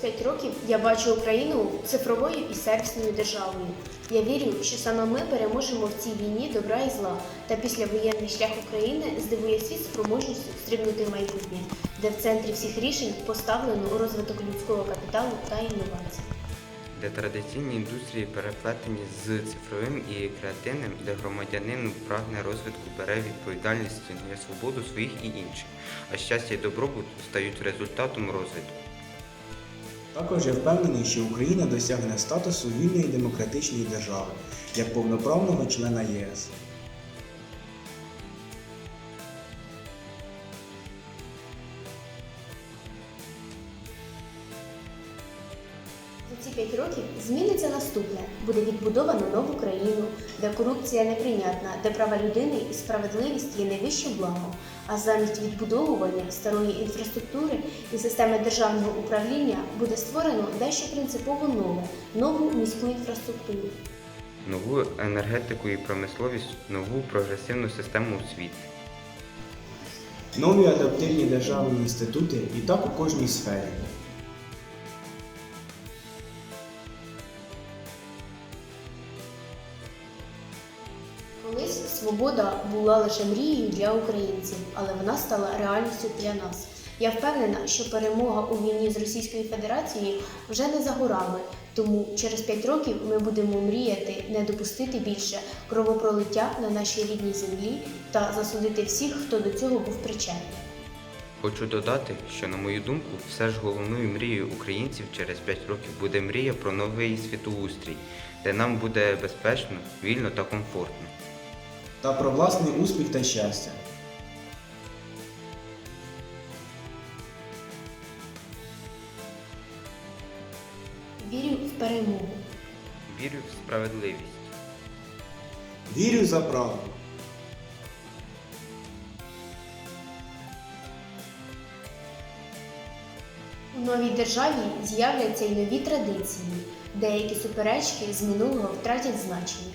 25 років я бачу Україну цифровою і сервісною державою. Я вірю, що саме ми переможемо в цій війні добра і зла, та післявоєнний шлях України здивує світ спроможністю стрибнути в майбутнє, де в центрі всіх рішень поставлено розвиток людського капіталу та інновацій. де традиційні індустрії переплетені з цифровим і креативним, де громадянин прагне розвитку, бере відповідальність за свободу своїх і інших, а щастя і добробут стають результатом розвитку. Також я впевнений, що Україна досягне статусу вільної демократичної держави як повноправного члена ЄС. Ці п'ять років зміниться наступне: буде відбудовано нову країну, де корупція неприйнятна, де права людини і справедливість є найвищим благом. А замість відбудовування старої інфраструктури і системи державного управління буде створено дещо принципово нове нову міську інфраструктуру. Нову енергетику і промисловість, нову прогресивну систему освіти. Нові адаптивні державні інститути і так у кожній сфері. Колись свобода була лише мрією для українців, але вона стала реальністю для нас. Я впевнена, що перемога у війні з Російською Федерацією вже не за горами. Тому через п'ять років ми будемо мріяти не допустити більше кровопролиття на нашій рідній землі та засудити всіх, хто до цього був причетний. Хочу додати, що, на мою думку, все ж головною мрією українців через 5 років буде мрія про новий світоустрій, де нам буде безпечно, вільно та комфортно. Та про власний успіх та щастя. Вірю в перемогу. Вірю в справедливість. Вірю за правду. У новій державі з'являться й нові традиції. Деякі суперечки з минулого втратять значення.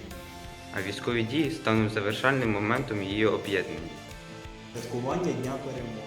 А військові дії стануть завершальним моментом її об'єднання. Святкування Дня перемоги.